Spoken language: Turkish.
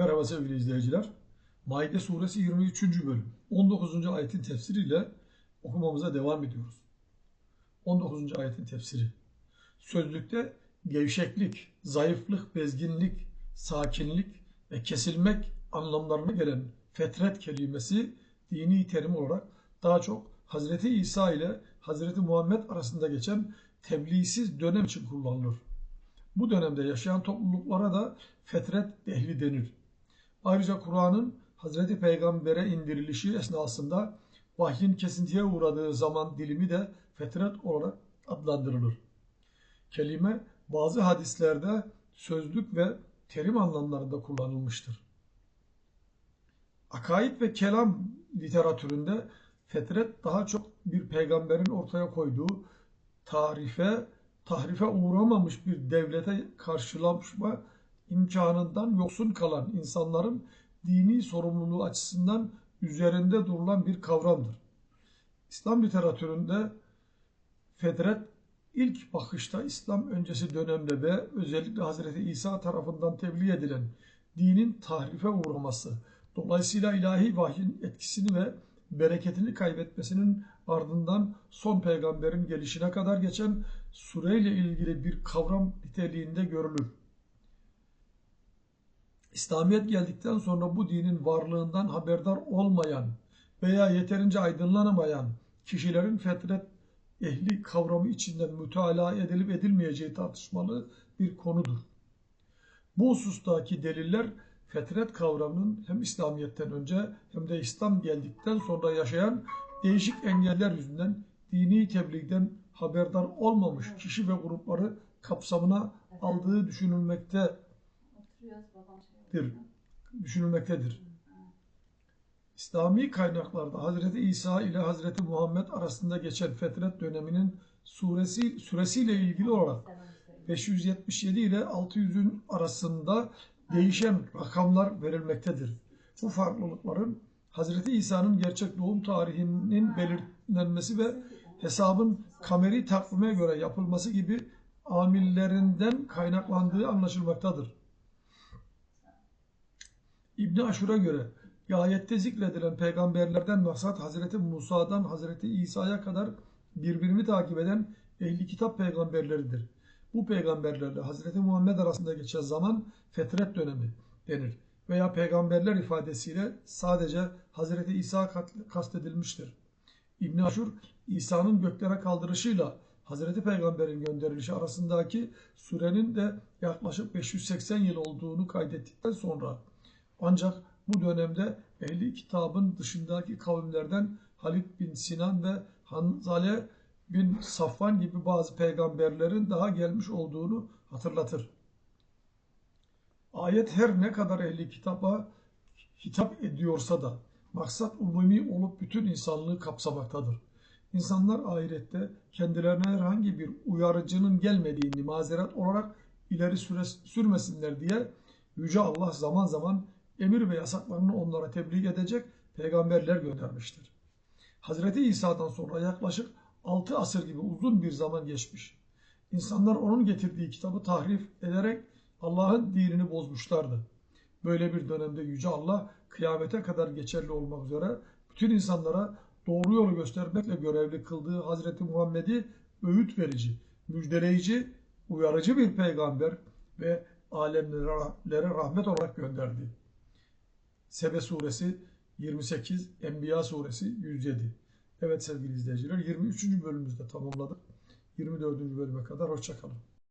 Merhaba sevgili izleyiciler. Maide suresi 23. bölüm 19. ayetin tefsiriyle okumamıza devam ediyoruz. 19. ayetin tefsiri. Sözlükte gevşeklik, zayıflık, bezginlik, sakinlik ve kesilmek anlamlarına gelen fetret kelimesi dini terim olarak daha çok Hazreti İsa ile Hazreti Muhammed arasında geçen tebliğsiz dönem için kullanılır. Bu dönemde yaşayan topluluklara da fetret ehli denir. Ayrıca Kur'an'ın Hazreti Peygamber'e indirilişi esnasında vahyin kesintiye uğradığı zaman dilimi de fetret olarak adlandırılır. Kelime bazı hadislerde sözlük ve terim anlamlarında kullanılmıştır. Akaid ve kelam literatüründe fetret daha çok bir peygamberin ortaya koyduğu tarife, tahrife uğramamış bir devlete karşılaşma imkanından yoksun kalan insanların dini sorumluluğu açısından üzerinde durulan bir kavramdır. İslam literatüründe fetret ilk bakışta İslam öncesi dönemde ve özellikle Hazreti İsa tarafından tebliğ edilen dinin tahrife uğraması, dolayısıyla ilahi vahyin etkisini ve bereketini kaybetmesinin ardından son peygamberin gelişine kadar geçen süreyle ilgili bir kavram niteliğinde görülür. İslamiyet geldikten sonra bu dinin varlığından haberdar olmayan veya yeterince aydınlanamayan kişilerin fetret ehli kavramı içinden mütalaa edilip edilmeyeceği tartışmalı bir konudur. Bu husustaki deliller fetret kavramının hem İslamiyet'ten önce hem de İslam geldikten sonra yaşayan değişik engeller yüzünden dini tebliğden haberdar olmamış kişi ve grupları kapsamına aldığı düşünülmektedir. Düşünülmektedir. İslami kaynaklarda Hazreti İsa ile Hazreti Muhammed arasında geçen fetret döneminin suresi süresiyle ilgili olarak 577 ile 600'ün arasında değişen rakamlar verilmektedir. Bu farklılıkların Hazreti İsa'nın gerçek doğum tarihinin belirlenmesi ve hesabın kameri takvime göre yapılması gibi amillerinden kaynaklandığı anlaşılmaktadır. İbn Aşur'a göre ayette zikredilen peygamberlerden maksat Hazreti Musa'dan Hazreti İsa'ya kadar birbirini takip eden ehli kitap peygamberleridir. Bu peygamberlerle Hazreti Muhammed arasında geçen zaman fetret dönemi denir veya peygamberler ifadesiyle sadece Hazreti İsa kastedilmiştir. İbn Aşur, İsa'nın göklere kaldırışıyla Hazreti Peygamber'in gönderilişi arasındaki sürenin de yaklaşık 580 yıl olduğunu kaydettikten sonra ancak bu dönemde ehli kitabın dışındaki kavimlerden Halid bin Sinan ve Hanzale bin Safvan gibi bazı peygamberlerin daha gelmiş olduğunu hatırlatır. Ayet her ne kadar ehli kitaba hitap ediyorsa da maksat umumi olup bütün insanlığı kapsamaktadır. İnsanlar ahirette kendilerine herhangi bir uyarıcının gelmediğini mazeret olarak ileri süre, sürmesinler diye Yüce Allah zaman zaman emir ve yasaklarını onlara tebliğ edecek peygamberler göndermiştir. Hazreti İsa'dan sonra yaklaşık 6 asır gibi uzun bir zaman geçmiş. İnsanlar onun getirdiği kitabı tahrif ederek Allah'ın dinini bozmuşlardı. Böyle bir dönemde Yüce Allah kıyamete kadar geçerli olmak üzere bütün insanlara doğru yolu göstermekle görevli kıldığı Hazreti Muhammed'i öğüt verici, müjdeleyici, uyarıcı bir peygamber ve alemlere rahmet olarak gönderdi. Sebe suresi 28, Enbiya suresi 107. Evet sevgili izleyiciler 23. bölümümüzde tamamladık. 24. bölüme kadar hoşçakalın.